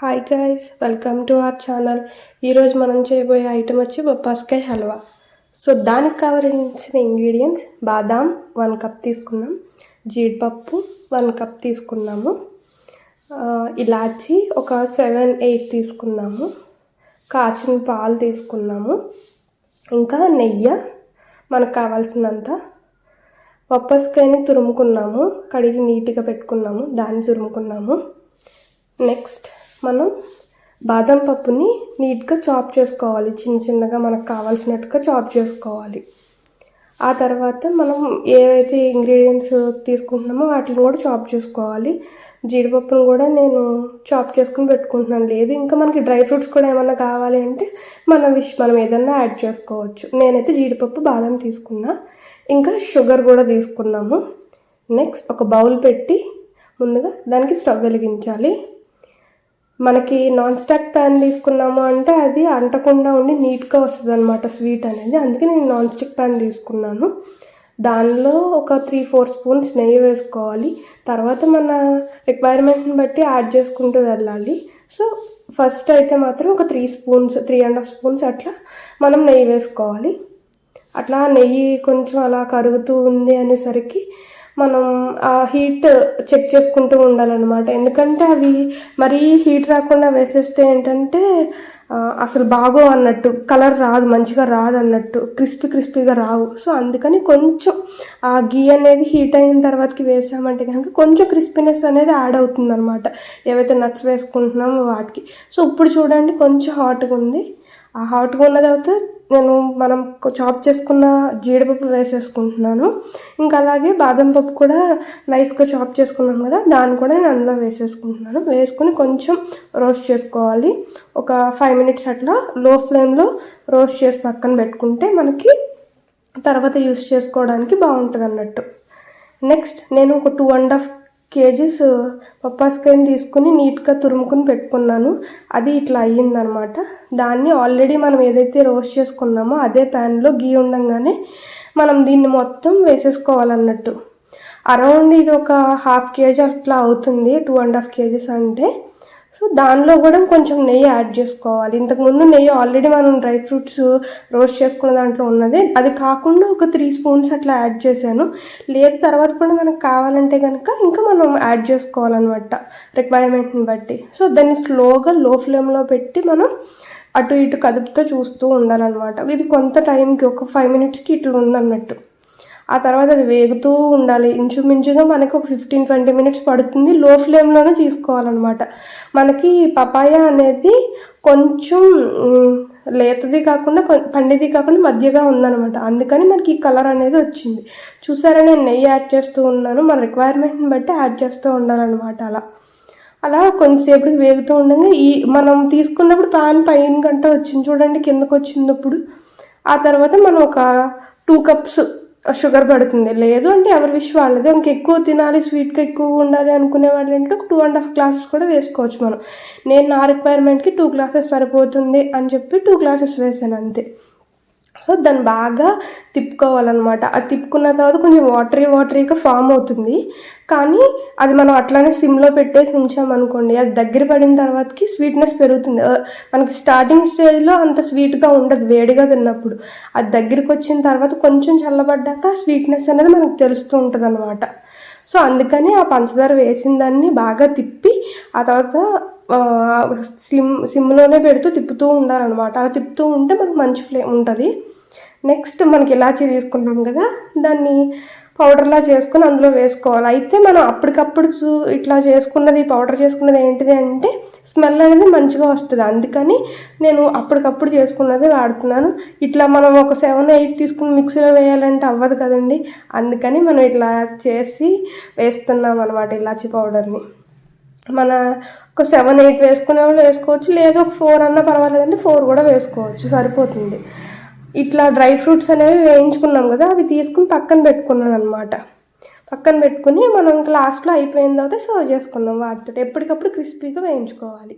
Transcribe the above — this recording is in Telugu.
Hi guys welcome to our channel ఈరోజు మనం చేయబోయే ఐటమ్ వచ్చి బొప్పాస్కాయ హల్వా. సో దానికి కావాల్సిన ఇంగ్రీడియంట్స్ బాదాం వన్ కప్ తీసుకున్నాం. జీడిపప్పు వన్ కప్ తీసుకున్నాము. ఇలాచి ఒక సెవెన్ ఎయిట్ తీసుకున్నాము. కాచిన పాలు తీసుకున్నాము. ఇంకా నెయ్యి మనకు కావాల్సినంత. బొప్పాస్కాయని తురుముకున్నాము. కడిగి నీట్గా పెట్టుకున్నాము. దాన్ని తురుముకున్నాము. నెక్స్ట్ మనం బాదం పప్పుని నీట్గా చాప్ చేసుకోవాలి. చిన్న చిన్నగా మనకు కావాల్సినట్టుగా చాప్ చేసుకోవాలి. ఆ తర్వాత మనం ఏవైతే ఇంగ్రీడియంట్స్ తీసుకుంటున్నామో వాటిని కూడా చాప్ చేసుకోవాలి. జీడిపప్పును కూడా నేను చాప్ చేసుకుని పెట్టుకుంటున్నాను. లేదు ఇంకా మనకి డ్రై ఫ్రూట్స్ కూడా ఏమన్నా కావాలి అంటే మన విష్ మనం ఏదన్నా యాడ్ చేసుకోవచ్చు. నేనైతే జీడిపప్పు బాదం తీసుకున్నా. ఇంకా షుగర్ కూడా తీసుకున్నాము. నెక్స్ట్ ఒక బౌల్ పెట్టి ముందుగా దానికి స్టవ్ వెలిగించాలి. మనకి నాన్ స్టాక్ ప్యాన్ తీసుకున్నాము అంటే అది అంటకుండా ఉండి నీట్గా వస్తుంది అనమాట స్వీట్ అనేది. అందుకే నేను నాన్ స్టిక్ ప్యాన్ తీసుకున్నాను. దానిలో ఒక త్రీ ఫోర్ స్పూన్స్ నెయ్యి వేసుకోవాలి. తర్వాత మన రిక్వైర్మెంట్ని బట్టి యాడ్ చేసుకుంటూ వెళ్ళాలి. సో ఫస్ట్ అయితే మాత్రం ఒక three spoons three and half spoons అట్లా మనం నెయ్యి వేసుకోవాలి. అట్లా నెయ్యి కొంచెం అలా కరుగుతూ ఉంది అనేసరికి మనం ఆ హీట్ చెక్ చేసుకుంటూ ఉండాలన్నమాట. ఎందుకంటే అవి మరీ హీట్ రాకుండా వేసేస్తే ఏంటంటే అసలు బాగో అన్నట్టు కలర్ రాదు మంచిగా రాదు అన్నట్టు క్రిస్పీ క్రిస్పీగా రావు. సో అందుకని కొంచెం ఆ గీ అనేది హీట్ అయిన తర్వాతకి వేసామంటే కనుక కొంచెం క్రిస్పీనెస్ అనేది యాడ్ అవుతుంది అనమాట ఏవైతే నట్స్ వేసుకుంటున్నామో వాటికి. సో ఇప్పుడు చూడండి కొంచెం హాట్గా ఉంది. ఆ హాట్గా ఉన్న తర్వాత నేను మనం చాప్ చేసుకున్న జీడిపప్పు వేసేసుకుంటున్నాను. ఇంకా అలాగే బాదం పప్పు కూడా నైస్గా చాప్ చేసుకున్నాం కదా దాన్ని కూడా నేను అందులో వేసేసుకుంటున్నాను. వేసుకుని కొంచెం రోస్ట్ చేసుకోవాలి. ఒక ఫైవ్ మినిట్స్ అట్లా లో ఫ్లేమ్లో రోస్ట్ చేసి పక్కన పెట్టుకుంటే మనకి తర్వాత యూస్ చేసుకోవడానికి బాగుంటుంది అన్నట్టు నెక్స్ట్ నేను ఒక టూ అండ్ హాఫ్ కేజీస్ పప్పాస్కాయని తీసుకుని నీట్గా తురుముకుని పెట్టుకున్నాను. అది ఇట్లా అయ్యిందనమాట. దాన్ని ఆల్రెడీ మనం ఏదైతే రోస్ట్ చేసుకున్నామో అదే ప్యాన్లో గీ ఉండంగానే మనం దీన్ని మొత్తం వేసేసుకోవాలన్నట్టు. అరౌండ్ ఇది ఒక హాఫ్ కేజీ అట్లా అవుతుంది. టూ అండ్ హాఫ్ కేజీస్ అంటే సో దానిలో కూడా కొంచెం నెయ్యి యాడ్ చేసుకోవాలి. ఇంతకుముందు నెయ్యి ఆల్రెడీ మనం డ్రై ఫ్రూట్స్ రోస్ట్ చేసుకున్న దాంట్లో ఉన్నది. అది కాకుండా ఒక త్రీ స్పూన్స్ అట్లా యాడ్ చేశాను. లేదు తర్వాత కూడా మనకు కావాలంటే కనుక ఇంకా మనం యాడ్ చేసుకోవాలన్నమాట రిక్వైర్మెంట్ని బట్టి. సో దాన్ని స్లోగా లో ఫ్లేమ్లో పెట్టి మనం అటు ఇటు కదుపుతూ చూస్తూ ఉండాలన్నమాట. ఇది కొంత టైంకి ఒక ఫైవ్ మినిట్స్కి ఇట్లా ఉందన్నట్టు. ఆ తర్వాత అది వేగుతూ ఉండాలి. ఇంచుమించుగా మనకు ఒక ఫిఫ్టీన్ ట్వంటీ మినిట్స్ పడుతుంది. లో ఫ్లేమ్లోనే తీసుకోవాలన్నమాట. మనకి పపాయ అనేది కొంచెం లేతది కాకుండా పండిది కాకుండా మధ్యగా ఉందన్నమాట. అందుకని మనకి ఈ కలర్ అనేది వచ్చింది. చూసారా నేను నెయ్యి యాడ్ చేస్తూ ఉన్నాను. మన రిక్వైర్మెంట్ని బట్టి యాడ్ చేస్తూ ఉండాలన్నమాట అలా. అలా కొంతసేపటికి వేగుతూ ఉండగా ఈ మనం తీసుకున్నప్పుడు పాన్ పైన గంట వచ్చింది. చూడండి కిందకు వచ్చినప్పుడు ఆ తర్వాత మనం ఒక టూ కప్స్ షుగర్ పడుతుంది. లేదు అంటే ఎవరి విష్ వాళ్ళది. ఇంక ఎక్కువ తినాలి స్వీట్గా ఎక్కువ ఉండాలి అనుకునే వాళ్ళు ఏంటంటే టూ అండ్ హాఫ్ గ్లాసెస్ కూడా వేసుకోవచ్చు మనం. నేను నా రిక్వైర్మెంట్కి టూ గ్లాసెస్ సరిపోతుంది అని చెప్పి టూ గ్లాసెస్ వేసాను అంతే. సో దాన్ని బాగా తిప్పుకోవాలన్నమాట. అది తిప్పుకున్న తర్వాత కొంచెం వాటరీ వాటరీగా ఫామ్ అవుతుంది. కానీ అది మనం అట్లానే సిమ్లో పెట్టేసి ఉంచామనుకోండి అది దగ్గర పడిన తర్వాతకి స్వీట్నెస్ పెరుగుతుంది. మనకి స్టార్టింగ్ స్టేజ్లో అంత స్వీట్గా ఉండదు వేడిగా తిన్నప్పుడు. అది దగ్గరికి వచ్చిన తర్వాత కొంచెం చల్లబడ్డాక స్వీట్నెస్ అనేది మనకు తెలుస్తూ ఉంటుంది అనమాట సో అందుకని ఆ పంచదార వేసిన దాన్ని బాగా తిప్పి ఆ తర్వాత సిమ్ సిమ్లోనే పెడుతూ తిప్పుతూ ఉండాలన్నమాట. అలా తిప్పుతూ ఉంటే మనకు మంచి ఫ్లేమ్ ఉంటుంది. నెక్స్ట్ మనకి ఇలాచీ తీసుకున్నాం కదా దాన్ని పౌడర్లా చేసుకుని అందులో వేసుకోవాలి. అయితే మనం అప్పటికప్పుడు చూ- ఇట్లా చేసుకున్నది పౌడర్ చేసుకున్నది ఏంటిది అంటే స్మెల్ అనేది మంచిగా వస్తుంది. అందుకని నేను అప్పటికప్పుడు చేసుకున్నది వాడుతున్నాను. ఇట్లా మనం ఒక సెవెన్ ఎయిట్ తీసుకుని మిక్సీలో వేయాలంటే అవ్వదు కదండి. అందుకని మనం ఇట్లా చేసి వేస్తున్నాం అనమాట ఇలాచీ పౌడర్ని. మన ఒక సెవెన్ ఎయిట్ వేసుకునే వాళ్ళు వేసుకోవచ్చు లేదు ఒక ఫోర్ అన్నా పర్వాలేదండి ఫోర్ కూడా వేసుకోవచ్చు సరిపోతుంది. ఇట్లా డ్రై ఫ్రూట్స్ అనేవి వేయించుకున్నాం కదా అవి తీసుకుని పక్కన పెట్టుకున్నాను అనమాట పక్కన పెట్టుకుని మనం లాస్ట్లో అయిపోయిన తర్వాత సర్వ్ చేసుకున్నాం వాటితో ఎప్పటికప్పుడు క్రిస్పీగా వేయించుకోవాలి.